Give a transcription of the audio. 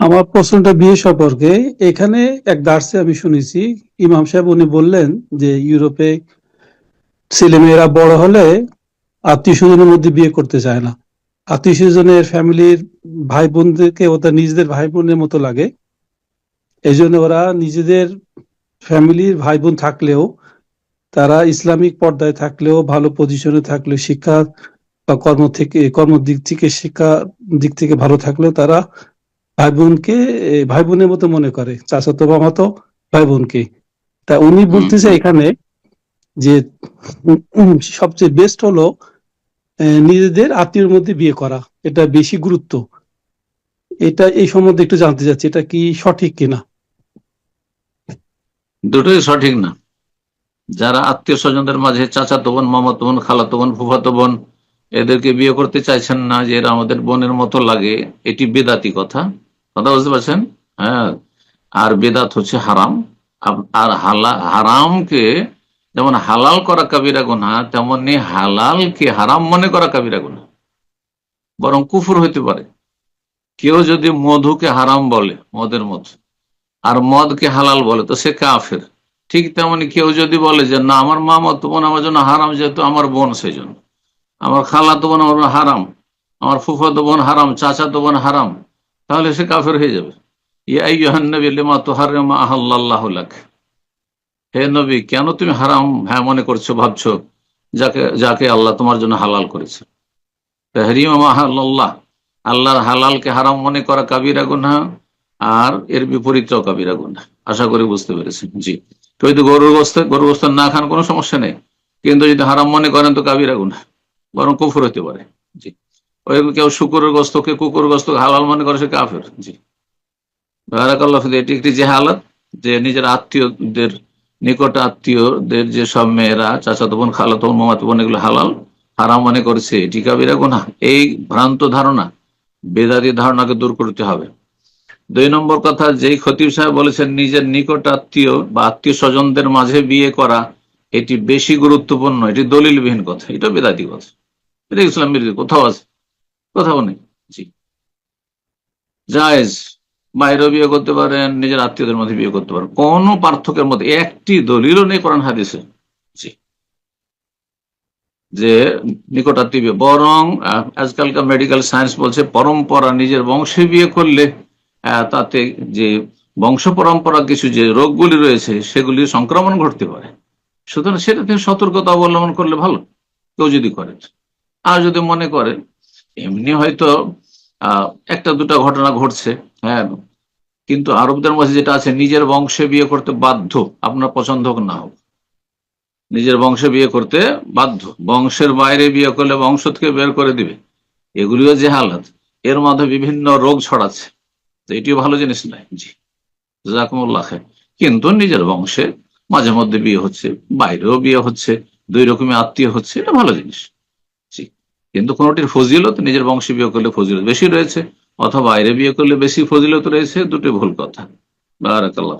আমার প্রশ্নটা বিয়ে সম্পর্কে, এখানে এক দার্সে আমি শুনেছি, ইমাম সাহেব উনি বললেন যে ইউরোপে ছেলেমেয়েরা বড় হলে আত্মীয় স্বজনের মধ্যে বিয়ে করতে চায় না। আত্মীয় স্বজনের ফ্যামিলির ভাই বোনদেরকে ওদের নিজেদের ভাই বোনের মতো লাগে। এই জন্য ওরা নিজেদের ফ্যামিলির ভাই বোন থাকলেও, তারা ইসলামিক পর্দায় থাকলেও, ভালো পজিশনে থাকলেও শিক্ষা বা কর্ম থেকে, কর্ম দিক থেকে, শিক্ষা দিক থেকে ভালো থাকলেও তারা ভাই বোনকে ভাই বোনের মতো মনে করে চাচাতো মামাতো ভাই বোনকে। তা উনি বলতেছে এখানে যে সবচেয়ে বেস্ট হলো নিজেদের আত্মীয়ের মধ্যে বিয়ে করা। এটা বেশি গুরুত্ব। এটা এই সম্বন্ধে একটু জানতে চাচ্ছি এটা কি সঠিক কিনা? দুটোই সঠিক না। যারা আত্মীয় স্বজনদের মাঝে চাচাতো বোন মামাতো বোন খালাতো বোন ফুফাতো বোন এদেরকে বিয়ে করতে চাইছেন না যে এরা আমাদের বোনের মতো লাগে এটি বেদাতি কথা। কথা বুঝতে পারছেন? হ্যাঁ আর বেদাত হচ্ছে হারাম। আর হালা, হারামকে যেমন হালাল করা কাবিরা গুনা তেমনি হালালকে হারাম মনে করা কাবিরা গুনা বরং কুফুর হইতে পারে। কেউ যদি মধুকে হারাম বলে, মদের মধু, আর মদকে হালাল বলে, তো সে কাফের। ঠিক তেমনি কেউ যদি বলে যে, না, আমার মামা তো বোন আমার জন্য হারাম, যেহেতু আমার বোন সেই জন্য আমার খালা তো বোন হারাম। আমার ফুফা তো বোন হারাম, চাচা তো বোন হারাম। তাহলে সে কাফের হয়ে যাবে। ইয়া আইয়ুহান নবী, লিমা তুহারিমু আহাল্লাল্লাহু লাক। হে নবী, কেন তুমি হারাম? হ্যাঁ মনে করছ, ভাবছ, যাকে যাকে আল্লাহ তোমার জন্য হালাল করেছে। তাহরিমা আহাল্লাহ আল্লাহর হালালকে হারাম মনে করা কাবিরা গুনাহ, আর এর কাবিরা গুনাহ। আশা করি বুঝতে পেরেছেন। জি। যদি গরুর গোস্ত গরুর গোস্ত না খান কোনো সমস্যা নেই। কিন্তু যদি হারাম মনে করেন তো কাবিরা গুনাহ, বরং কুফর হতে পারে। জি। ওই কেউ শুকুরের গোস্তকে কুকুর গোস্ত, হালাল মনে করে সে কাফের, জি। বারাকাল্লাহ এটি একটি জেহালত যে নিজের আত্মীয়দের, নিকট আত্মীয়দের যে সব মেয়েরা, চাচাতো বোন, খালাতো বোন, মামাতো বোন, এগুলো হালাল, হারাম মনে করছে, এটি কাবিরা গুনাহ। এই ভ্রান্ত ধারণা, বেদাতি ধারণাকে দূর করতে হবে। দুই নম্বর কথা, যেই খতিব সাহেব বলেছেন, নিজের নিকট আত্মীয় বা আত্মীয় স্বজনদের মাঝে বিয়ে করা, এটি বেশি গুরুত্বপূর্ণ, এটি দলিলবিহীন কথা এটা বেদাতি কথা। এটা ইসলাম বিরোধী, কোথাও আছে। কোথাও নেই, জি। জায়েজ বাইরেও বিয়ে করতে পারেন, নিজের আত্মীয়দের মধ্যে বিয়ে করতে পারেন। কোন পার্থক্যের মধ্যে, একটি দলিলও নেই কোরআন হাদিসে, জি। যে নিকট আত্মীয় বিয়ে। বরং আজকালকার মেডিকেল সায়েন্স বলছে, পরম্পরা নিজের বংশে বিয়ে করলে তাতে যে বংশ পরম্পরা, কিছু যে রোগগুলি রয়েছে, সেগুলি সংক্রমণ ঘটতে পারে। সুতরাং সেটা থেকে সতর্কতা অবলম্বন করলে ভালো, কেউ যদি করে। আর যদি মনে করে এমনি হয়তো একটা দুটা ঘটনা ঘটছে হ্যাঁ। কিন্তু আরবদের মাঝে যেটা আছে, নিজের বংশে বিয়ে করতে বাধ্য, আপনার পছন্দ হোক না হোক। নিজের বংশে বিয়ে করতে বাধ্য, বংশের বাইরে বিয়ে করলে বংশ থেকে বের করে দিবে। এগুলিও যে হালাত এর মধ্যে বিভিন্ন রোগ ছড়াচ্ছে। তো এটিও ভালো জিনিস নয়। জি। জাকুমুল্লাহ। কিন্তু নিজের বংশে মাঝে মধ্যে বিয়ে হচ্ছে, বাইরেও বিয়ে হচ্ছে, দুই রকমের আত্মীয় হচ্ছে, এটা ভালো জিনিস। কিন্তু কোনটির ফজিলত নিজের বংশে বিয়ে করলে ফজিলত বেশি রয়েছে, অথবা বাইরে বিয়ে করলে বেশি ফজিলত রয়েছে, দুটি ভুল কথা বারাকাল্লাহ।